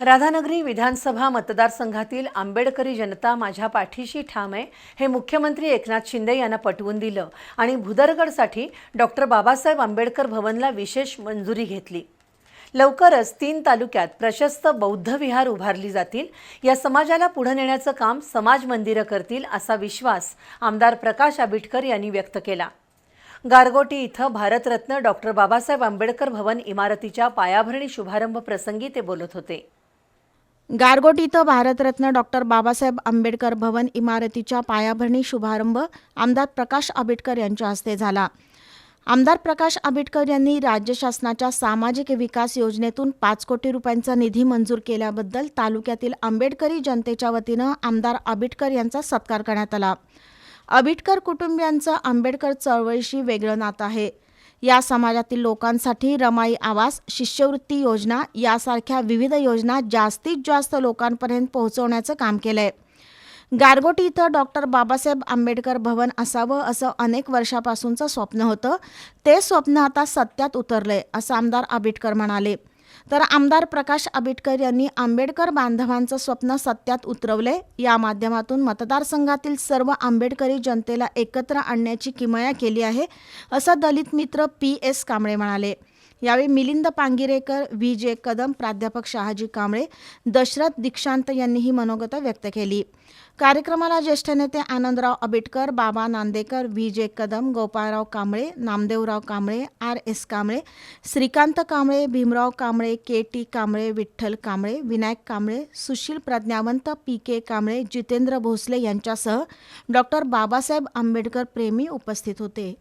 राधानगरी विधानसभा मतदारसंघातील आंबेडकरी जनता माझ्या पाठीशी ठाम आहे हे मुख्यमंत्री एकनाथ शिंदे यांना पटवून दिलं आणि भुदरगडसाठी डॉक्टर बाबासाहेब आंबेडकर भवनला विशेष मंजुरी घेतली. लवकरच तीन तालुक्यात प्रशस्त बौद्ध विहार उभारली जातील. या समाजाला पुढे नेण्याचं काम समाज मंदिरं करतील असा विश्वास आमदार प्रकाश आबिटकर यांनी व्यक्त केला. गारगोटी इथं भारतरत्न डॉक्टर बाबासाहेब आंबेडकर भवन इमारतीच्या पायाभरणी शुभारंभ प्रसंगी ते बोलत होते. गारगोट इथं भारतरत्न डॉक्टर बाबासाहेब आंबेडकर भवन इमारतीच्या पायाभरणी शुभारंभ आमदार प्रकाश आंबेडकर यांच्या हस्ते झाला. आमदार प्रकाश आंबेडकर यांनी राज्य शासनाच्या सामाजिक विकास योजनेतून पाच कोटी रुपयांचा निधी मंजूर केल्याबद्दल तालुक्यातील आंबेडकरी जनतेच्या वतीनं आमदार आंबेडकर यांचा सत्कार करण्यात आला. आंबेडकर कुटुंबियांचं आंबेडकर चळवळीशी वेगळं नातं आहे. या समाजातील लोकांसाठी रमाई आवास शिष्यवृत्ती योजना यासारख्या विविध योजना जास्तीत जास्त लोकांपर्यंत पोहोचवण्याचं काम केलं आहे गारगोटी इथं डॉक्टर बाबासाहेब आंबेडकर भवन असावं असं अनेक वर्षापासूनचं स्वप्न होतं. ते स्वप्न आता सत्यात उतरलंय असं आमदार आंबेडकर म्हणाले. तर आमदार प्रकाश आंबेडकर यांनी आंबेडकर बांधवांचं स्वप्न सत्यात उतरवले. या माध्यमातून मतदारसंघातील सर्व आंबेडकरी जनतेला एकत्र आणण्याची किमया केली आहे असं दलित मित्र पी एस कांबळे म्हणाले. यावेळी मिलिंद पांगिरेकर व्ही जे कदम प्राध्यापक शहाजी कांबळे दशरथ दीक्षांत यांनी ही मनोगतं व्यक्त केली. कार्यक्रमाला ज्येष्ठ नेते Anandrao Ambedkar Baba Nandekar V J Kadam Gopalrao Kamble Namdevrao Kamble R S Kamble Shrikant Kamble Bhimrao Kamble K T Kamble Vitthal Kamble Vinayak Kamble Sushil Pradnyavant P K Kamble Jitendra Bhosale यांच्यासह doctor Babasaheb Ambedkar प्रेमी उपस्थित होते.